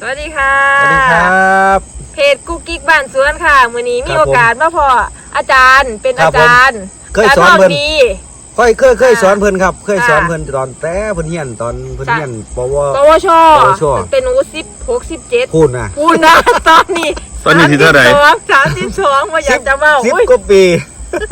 สวัสดีค่ะ สวัสดีครับ เพจกุ๊กกิ๊กบ้านสวนค่ะมื้อนี้มีครับผมโอกาสมาพออาจารย์เป็นครัอาบผมจารย์เคยสอนเพิ่นาจารย์ทงดีเคยเคยเคยค่ะสอนเพิ่นครับ เคยสอนค่ะเพิ่นตอนแต่เพิ่นเฮียนตอนเพิ่นค่ะเฮียนปวปวชปวชเป็นหนูสิบหกสิบเจ็ดพูดนะพูดนะตอนนี้ตอนนี้ที่เท่าไหร่สามสิบสองว่าอยากจะเมาสิบอุ้ยกว่าปี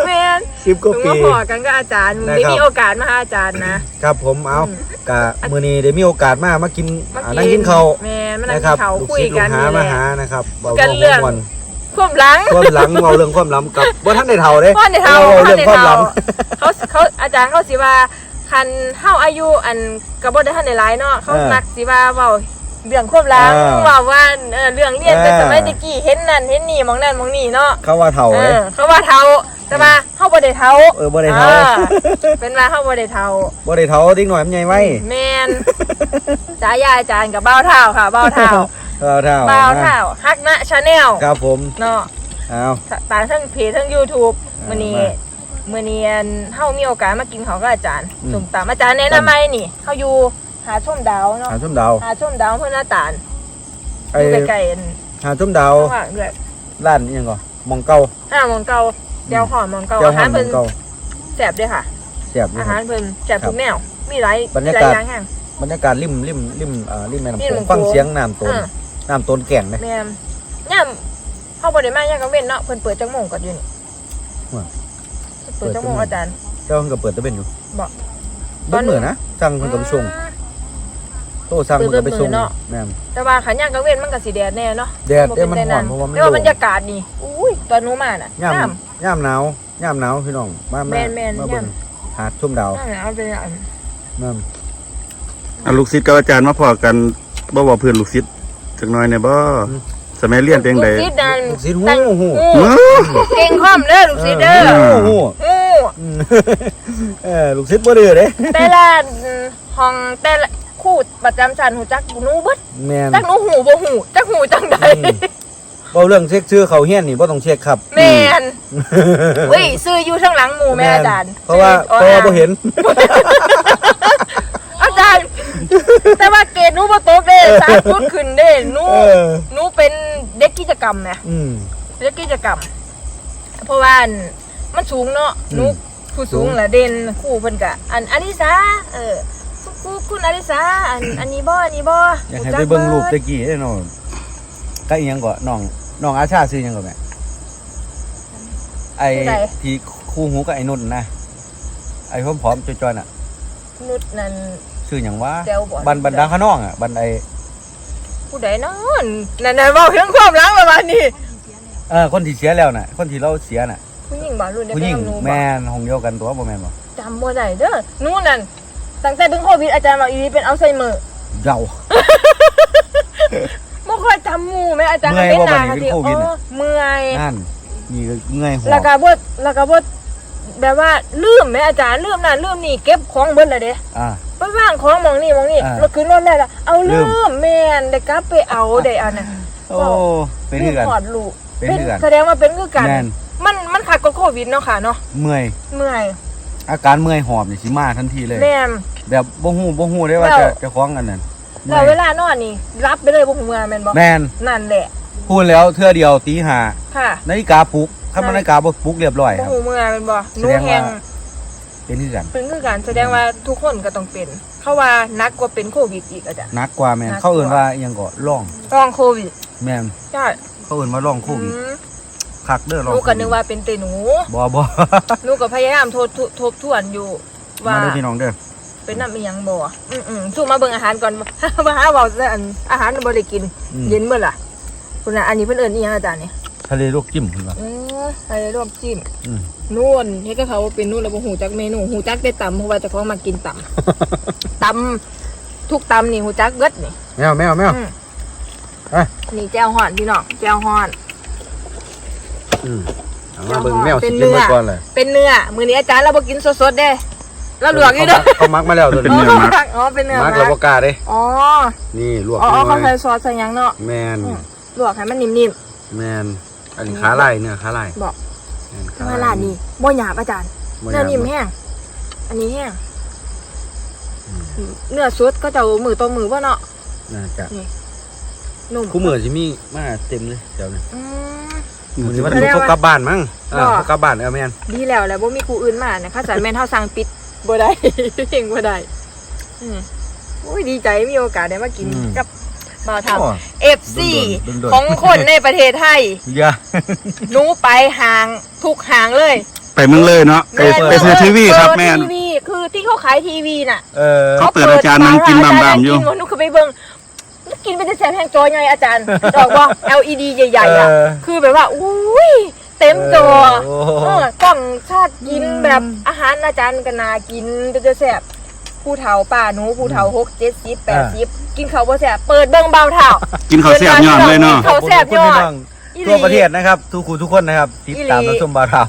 แมนสิบกว่าถึงปี มาพอกันก็อาจารย์มื้อนี้นะครับ มีโอกาสมาหาอาจารย์นะ ครับผมเอาอืม กะมื้อนี้ได้มีโอกาสมามากินมาอ่านั่งกินข้าวแม่มานั่งนะคกิรันข้าวลูกคุยศิษย์ลูกักนหานี่แหมาละ หานะครับเว้ากันเรื่เรื่อองงวันความหลังความหลังเว้าเรื่องความล้ำกับบ่ทันได้เฒ่าเด้พ่อในเท่าว้พ่อเรื่องในความเท่าล้เขาเขาอาจารย์เขาสิว่าคันเฮาอายุอันกระบ่ได้ทันได้หลายเนาะเขาเออมักสิว่าเว้าเรื่องความรักเออเว่าว่าเออเรื่องเรียนแต่เออ สมัยตะกี้เห็นนั่นเห็นนี่หมองนั่นหมองนี่เนาะำเขาว่าเฒ่าเอเด้ อเขาว่าเฒ่า แต่ว่าเฮาบ่ได้เฒ่าเออบ่ได้เฒ่าออเป็นว่าเฮาบ่ได้เฒ่าบ่ได้เฒ่าเด็กน้อยมันใหญ่ไว้แม่นฉายาอาจารย์กับเบ้าเฒ่าค่ะ เบ้าเฒ่าเออเฒ่าเบ้าเฒ่าฮักนะชาแนลครับผมเนาะเอาตามทั้งเพจทั้ง YouTube อ่ามื้อนี้มามื้อนี้อันเฮามีโอกาสมากินข้าวกับอาจารย์อืมสุ่มตามอาจารย์แนะนำไหมนี่เฮาอยู่หาชมดาวเนาะหาชมดาวหาชมดาวเพื่อนหน้าตาลอไอ้ยู่ใกล้ๆอันหาชมดาวข้างหลังด้วยร้านอิหยังก่อมองเก่าอ่ามองเก่า เดียวหอมมองเก่าเจ้าอาห้อหางรมเพิ่อนงเก่าแสบด้วยค่ะ แซ่บอยู่อาคหารรับเพิ่นแสบครับทุกแนว มีหลายบรรยามีหลกาศอย่างแห่งบรรยากาศริมริมริมอ่าริมแม่น้ำริโขมงแม่น้ำโขงฟังเสียงน้ำต้นอ่าน้ำต้นแก่งนะแม่นย่ามเฮาบ่ได้มาย่ามกังเว้นเนาะเพิ่นเปิดจังโมงก่อนอยู่นี่ว่าเปิดจังโมงอาจารย์ เจ้าเพิ่นก็เปิดตะเบ็นอยู่บอกเบิ้เหมือนนะสั่งเพิ่นก็ไปส่ง อืมโตสั่งเพิ่นก็ไปส่งเปิดเบิ่งเนาะ แม่น แต่ว่าขันย่ามกังเว้นมันก็สิแดดแน่เนาะแดดบ่เอ้ยมันป็ร้อนแต่เพราะว่ามันแต่ว่าโล่งบรรยากาศนี่อุ้ยตอนหนูมาน่ะย่ามน้ย่ามหนาวย่ามหนาวพี่น้องมามาแม่นแม่นมาเบิ่งย่ามหาดชมดาวำน้ำหนาวเป็นอันนั่นอะลูกศิษย์กับอาจารย์มาพอกันบ่ว่าเพื่อนลูกศิษย์จักหน่อยเนี่ยบ่สมัยเรียนเป็นไดลูกศิษย์นั่นลูกศิษย์หูตั้งหู หูเก่งข้อมเด้อลูกศิษย์เด้อเออ หูหูหูอืมเออลูกศิษย์บ่ดื้อเด้แต่ละห้องแต่ละ คู่ประจำชั้นหูจักหนูเบิดแม่นจักหนูหูบ่หูจักหูจังใดอืมเว้าเรื่องเช็คชื่อเขาเฮียนนี่บ่ต้องเช็คครับแม่นเฮ้ยซื้ออยู่ข้างหลังหมู่แม่อาจารย์เพราะว่าซื้อเพราะว่าบ่เห็น อาจารย์ แต่ว่าเกรดหนูบ่ตกเด้สามจุดขึ้นเด้หนูเออ หนูเป็นเด็กกิจกรรมแหมอืมเด็กกิจกรรม เพราะว่าอันมันสูงเนาะหนูอืมผู้สูงแหละเด่นครู่เพิ่นก็อันอลิสาเออ ครูคุณอลิสาอันอันนี้บ่อันนี้บ่อยากให้ไปเบิ่งรูปตะกี้เด้อน้องก็อีหยังก็น้องน้องอาชาซื้อหยังก็แม่ไอ้ที่คู่หูกับไอ้นุ่นนะไอ้ผอมๆจอยๆน่ะนุดนั่นชื่อหยังวะแซวบ่บันบันดาขน้องอะบันไอผู้ใดนอนนั่นน่ะเว้าถึงความหลังประมาณนี้เออคนที่เสียแล้วน่ะ คนที่เราเสียน่ะผู้หญิงบ่รุ่นเดียวผู้กัหญินงกับหนูบ่แม่นห้องเดียวกันตัวบ่แม่นบ่จำบ่ได้เด้อหนูนั่น ตั้งแต่เป็นโควิดอาจารย์บอกอีนี่เป็นอัลไซเมอร์เจ้าบ่ค่อยจำหมู่แม่อาจารย์เมื่อยเป็นหน้าบ่บัดนี้ค่ะเป็นโควิดเอน่ะอเมื่อยนั่นนี่ก็เงยหัวแล้วก็บ่แล้วก็บ่แบบว่าลืมแม่อาจารย์ลืมนั่นลืมนี่เก็บของเบิดแล้วเด้อ่า ไปว่างของหมองนี่หมองนี่อ่าเราขึ้นรถแล้วล่ะเอาลืลืม มแม่นได้กลับไปเอาได้อันน่ะโอ้เป็นคือกันถอดลูกเป็นคือกันแสดงว่าเป็นคือกันแม่นมันมันขัดกับโควิดเนาะค่ะเนาะเมื่อยเมื่อย อาการเมื่อยหอบนี่สิมาทันทีเลย แม่น แบบบ่ฮู้บ่ฮู้ได้ว่าแล้ว จะจะคล้องกันนั่นแล้วเวลานอนนี่รับไปเลยบ่หูเมื่อยแม่นบ่แม่นนั่นแหละ พูดแล้วเทื่อเดียวตีห้าค่ะนาฬิกาปลุกถ้ามันนาฬิกาบ่ปลุกเรียบร้อยบ่ครับ หูเมื่อยแม่นบ่หแสนูดงว่าแฮงเป็นคือกันเป็นคือกันแสดงว่าทุกคนก็ต้องเป็น เขาว่านักกว่าเป็นโควิดอีกอาจารย์หนักกว่าแม่นหนักกว่า เขาเอิ้นว่าอิหยังก็ร่อง ต้องโควิดแม่นใช่เขาเอิ้นว่าร่องโควิดอืม คักเด้อหร่องนูโคก็วิดนึกว่าเป็นแต่หนูบ่บ่หนูก็พยายามทบทบทบทวนอยู่ว่ามาเด้อพี่น้องเด้อเป็นน้ำอีหยังบ่อืมอืมสู้มาเบิ่งอาหารก่อนมาหาเว้าซะอันอาหารบ่ได้กินอืมเย็นเมื่อล่ะคุณน่ะอันนี้เพิ่นเอิ้นอีหยังอาจารย์นี่ทะเลลวกจิ้มเพิ่นว่าเอออะไรลวกจิ้มอืมนู่นเฮ็ดกับเขาว่าเป็นนู่นแล้วบ่ฮู้จักเมนูฮู้จักแต่ตำเพราะว่าเจ้าของมากินตำตำทุกตำนี่ฮู้จักเบิดนี่แมวแมวแมวอืมเอ้ยนี่แจ่วฮ้อนพี่น้องแจ่วฮ้อน อืมเอามาเบิ่งแมวเป็สินกินเนื้อเมื่อก่อนเลยเป็นเนื้อมื้อนี้อาจารย์เราบ่กินสดๆเด้เราลวกอยู่เด้อเขามักมาแล้วตัวเป็นนี้เนื้อมักอ๋อเป็นเนื้อมักมัแล้วกบ่กล้าเด้ อ๋อนี่ลวกอ๋อหน่เขาอใส่ยซอสใส่หยังเนาะ แมนอืม ลวกให้มันนิ่มแมนอันนี้ขาลายเนี่ยขาลายๆบอกแม่นทางร้านนี่บ่หยาบอาจารย์ บ่เนื้อนิ่มยากแห้ง อันนี้แห้ง เนื้อสดก็จะเอามือต่อมือบ่เนาะน่าจะนี่นุ่มคู่มือสิมีมาเต็มเลยเดี๋ยวนี้อืม มื้อนี้วันแสดนี้งเขาว่ากลับบ้านมั้งอ่าหรอเขากลับบ้านเออแม่นดีแล้วแหล้วบ่มีครูอื่นมานะข้าสารแม่นเฮาสั่งปิดบ่ได้ เองบ่ได้อืมโอ้ยดีใจมีโอกาสได้มากินกับบ่าวทำโอ้ FC โดนๆโดนๆ ของคนในประเทศไทยเยอะ หนูไปห่างทุกห่างเลยไปเมืองเลยเนาะไปแม่นไปซื้อทีวีครับแม่นเปิดทีวีคือที่เขาขายทีวีน่ะเออ เขาเปิดอาจารย์นั่งกินบำๆอยู่อาจารนั่งกินหนูเคยไปเบิ่ง กินเป็นแสนแห่งจอไงอาจารย์ดอกว่า LED ใหญ่ๆอะ เออคือแบบว่าอุ้ยเต็มจอโอ้โหเออกล่องชาติกินแบบอาหารอาจารย์ก็นากินจะแซ่บผู้เฒ่าป้าหนูผู้เฒ่าหกเจ็ดสิบแปดสิบกินเขาวบ่แซ่บเปิดเบิ่งเบาเฒ่า กินข้าวแซ่บยอดเลยเนาะเขาแซ่บยอดขคุณพี่น้องทั่วประเทศนะครับ ทุกคู่ทุกคนนะครับติดตามอีหลี รับชมบาวเทา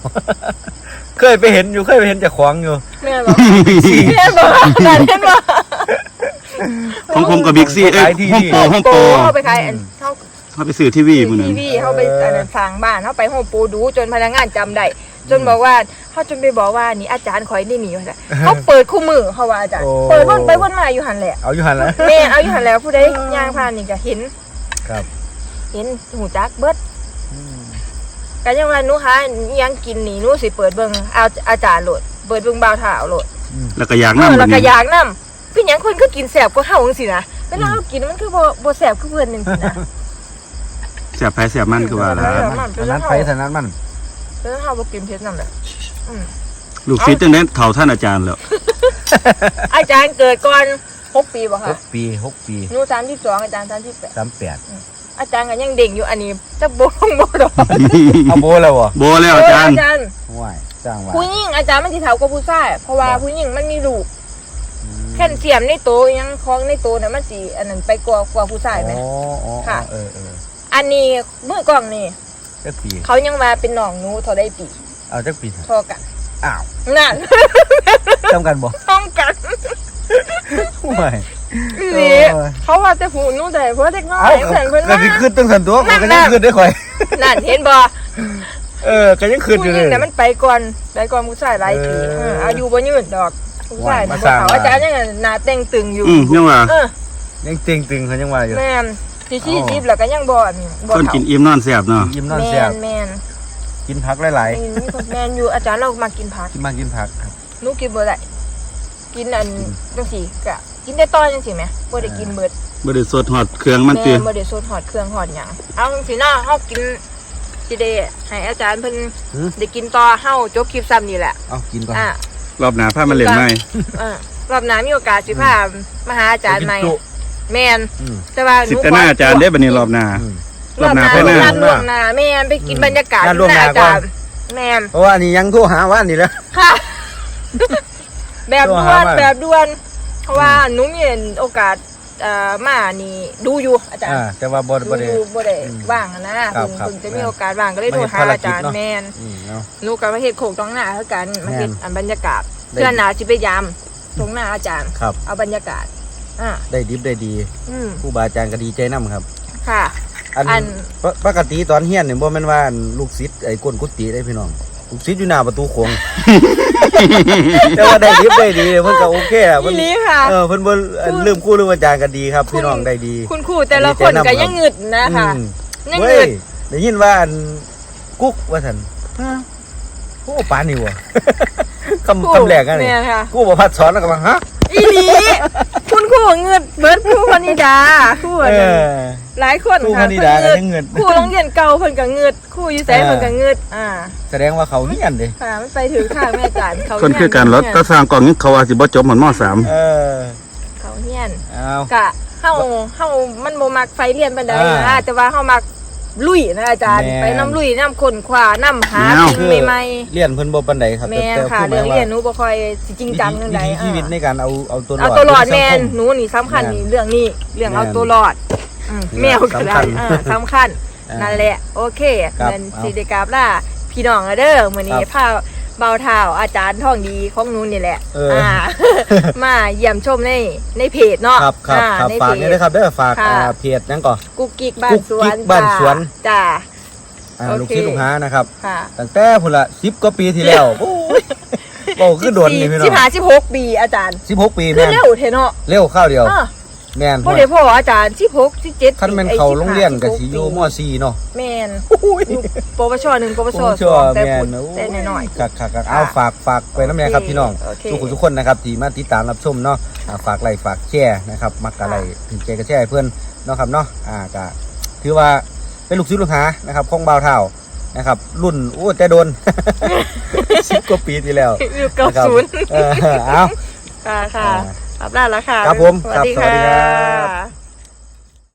เคยไปเห็นอยู่เคยไปเห็นเจากของอยู่ แม่บอก แม่บอกอาจารย์แม่บอก ของผมกับบิ๊กซีเอ้ยห้องโปรห้องโปรเข้าไปขายอันเข้าเขาไปซื้อทีวีมื้อทีนั้นวีเข้าไปอันนั้นฟังบ้านเข้าไปห้องปูดูจนพนักงานจำได้จนบอกว่าเขาจนไปบอกว่านี่อาจารย์คอยนี่มีว่าซั่นเขาเปิดคู่มือเขาว่าอาจารย์โอ้ เปิดวนไปวนมาอยู่หันแหละ เอาอยู่หันแล้ว แม่เอาอยู่หันแล้วผู้ใดย่างผ่านนี่ก็เห็นครับ เห็นหูจักเบิดก็ยังว่าหนูหาอิหยังกินนี่หนูสิเปิดเบิ่งเอาอาจารย์โหลดเปิดเบิ่งบ่าวเท้าโหลดแล้วก็อยากเอนำอบัแล้ดวก็นี้อยากนํ เป็นหยังคนก็กินแสบกว่าเฮาจังซี่นะเวลาเฮากินมันคือบ่บ่แสบคือเพิ่นจังซี่นะแซ่บไผแซ่บมันคือว่าล่ะเออถนัดไปถนัดมันเวลาเฮาบ่กินเผ็ดนำแหละอืมลูกศิษย์จังได๋เฒ่าท่านอาจารย์แล้วอาจารย์เกิดก่อน6ปีบ่หคะกปีหกปีหนู32อาจารย์38สามแปดอาจารย์ก็ยังเด็กอยู่อันนี้จักบ่ลงบ่ดอกเอาโบแล้ววะโบแล้วอาจารย์อาจารย์ว้ายจ้างว่า ผู้หญิงอาจารย์มันสิเฒ่ากว่าผู้ชายเพราะว่าผู้หญิงมันมีลูก แคลเซียมในโตวยังของในโตวน่ะมันสิอันนั้นไปกว่ากว่าผู้ชายไหม อ๋ออ๋อค่ะ เออเอออันนี้มือกล้องนี่จักปี เขายังมาเป็นน้องหนูเท่าได้ปีเอาจักปีเท่อกันอ้าวนั่น จำกันบ่ต้องกันว้ายนี่โอ้ย เขาว่าแต่ผู้หนูแต่เพราะเด็กน้อเอ้ายเพิ่นเพิ่นก็มาสิขึ้นตั้งสันตัวมันก็ยังขึ้นได้ข่อย นั่นเห็นบ่ เออก็ยังขึ้นอผู้ยู่หเลญิงยน่ะมันไปก่อนไปก่อนผู้ชายหลายปีเออ เอออายุบ่ยืนดอก ผู้ชายน่ะว่าบ่มาสร้างเขามาอาจารย์ยังหน้าแต่งตึงอยู่อืมยังว่าเออยังเต็งตึงเขายังว่าอยู่แม่นสิชี้อ๋อจิบแล้วก็ยังบ่อันบ่คนเฒ่ากินอิ่มนอนแซ่บเนาะยิ้มนอนแม่แซ่บนแม่นกินผักหลายอืมมีคนแม่นอยู่อาจารย์เรามากินผักๆกินมากินผักครับ หนูกินบ่ได้กินอันจังซี่ก็กินได้ตอนจังซี่แหมบ่ได้กินเบิด บ่ได้สดฮอดเครื่องมันติแม่บ่ได้สดฮอดเครื่องฮอดหยังเอาจังซี่เนาะเฮากินสิได้ให้อาจารย์เพิ่นหือ ได้กินต่อเฮาจบคลิปซ้ำนี่แหละ เอากินก่อน อะ รอบหน้าพามาเล่นใหม่เออรอบหน้ามีโอกาสสิพามาหาอาจารย์ใหม่กินจุแม่นอืม แต่ว่าหสินูแต่หน้าอาจารย์เด้บัดนี้รอบหน้าอืมรอบหน้าไปหน้างานล่วงหน้าแม่นไปกินบรรยากาศงานล่วงหน้าอาจารย์แม่นเพราะว่านี่ยังโทรหาว่านี่แหล้ว ค่ะ แบบตัวด่วหานมาแบบด่วนเพราะว่าหนูมีโอกาสเอ่อมานี่ดูอยู่อาจารย์อ่าแต่ว่าบ่ดูบ่ได้อยู่บ่ได้อืมว่างอะนะครับเพิ่งครับเพิ่งจะมีโอกาสว่างก็เลยไม่โทรเห็นหาภารอากิจจารย์เนอะ แม่นอืมเอาหนูกับมาเฮ็ดโขกตรงหน้าเท่ากันมาเฮ็ดแม่นอันบรรยากาศได้ เพื่อนหนาสิไปยามตรงหน้าอาจารย์ครับ เอาบรรยากาศอ่าได้ดิบได้ดีอืมครูบาอาจารย์ก็ดีใจนํครับ ค่ะ อันอัน ปกปกติตอนเฮียนเนี่ยบ่แม่นว่าอันลูกศิษย์ไอ้ก้นกุฏิได้พี่น้อง ลูกศิษย์อยู่หน้าประตูโค้งแต่ว่าได้ดิบได้ดีเพิ่นก็โอเคอะเพิ่พี่นลีค่ะ เออเพิ่นบ่อันลืมครูลืมอาจารย์ก็ดีครับพี่น้องได้ดี คุณครูแต่ละคนก็ยังงึดนะคะอืมยังเว้งึยดได้ยินว่าอันกุ๊กว่าซั่นฮะโอ้ปานนี่วะคำคำแรกอะนี่เนี่ยค่ะกูบ่พัดสอนแล้วก็มาฮะอีหลี คุณครูงึดเบิดครูพนิดาครูอันเอนั้นอ หลายคนครูพค่ะนิดาก็ยังเงินครูโรงเรียนเก่าเพิ่นก็งึดครูอยู่ไสเออเพิ่นก็งึดอ่าแสดงว่าเขาเฮียนเด้ค่ะมันไปถึงข้างแม่อาจารย์เขาคนคือการรถตาสร้างกล่องนี้เขาว่าสิบ่จบเหมือนม .3 เออเขาเฮียนเอา กะเฮาเฮามันบ่มักไฟเรียนปานใดอ่า นะแต่ว่าเฮามัก ลุยนะอาจารย์ แม่น ไปน้ำลุยน้ำคนขวาน้ำหาแนว สิ่งใหม่เรียนเพิ่นบ่ปานใดครับๆแม่นแต่ค่ะพูดหเรื่มาอยงว่าเรียนหนูบ่ค่อยสิจริงจังจังวิใดถีชีวิตในการเอาเอาตัวรอดเอาตัวรอดในแม่นสังคหนูนี่สำคัญแม่นนี่เรื่องนี้เรื่องเอาแม่นตัวรอดอืมแมวก็ได้สำคัญอ่าสำคัญ อ่า นั่นแหละ โอเคครับเงินเอาสิได้กราบล่าพี่น้องอะเด้อมื้อนี้ครับ พา เบาเท้าอาจารย์ท่องดีของหนูนี่แหละเอออ่ามาเยี่ยมชมในในเพจเนาะครับครับอ่าครับในฝากเพนี่จด้วยครับเด้อฝากค่ะ อ่าเพจนั่นก่อน กุ๊กกิ๊กบ้านสวนกุ๊กกิ๊กบ้านสวน จ้า อ่าโอเค ลูกศิษย์ลูกหานะครับค่ะ ตั้งแต่พุ่นละ10กว่าปีที่แล้วโอ้ยโอ้คือโดนนี่พี่น้สิอบห้างสิบหกปีอาจารย์16ปีคือแม่นเร็วเทเนาะเร็วข้าวเดียวอ้อ แม่นบ่ได้พ่ออาจารย์16 17คันแม่นเข้าโรงเรียนก็สิอยู่ม .4 เนาะแม่นอยู่ปวช1ปวชผม2เชื่อแต่แม่พูนดโอ้แต่น้อยคักคักคักเอาฝากฝากไปน้ำแน่ครับพี่น้องโอเคทุกคนทุกคนนะครับที่มาติดตามรับชมเนาะอ่าฝากไลค์ฝากแชร์นะครับมักอะไรถึงใจก็แชร์ให้เพื่อนเนาะครับเนาะอ่าก็ถือว่าเป็นลูกศิษย์ลูกหานะครับของบ่าวเท่านะครับ รุ่นโอ้แต่โดนสิบกว่าปีที่แล้วๆอยู่นะครับ90เออเอาค่ะค่ะ อ่ารับได้แล้วค่ะครับผมสวัสดีครับสวัสดีค่ะครับ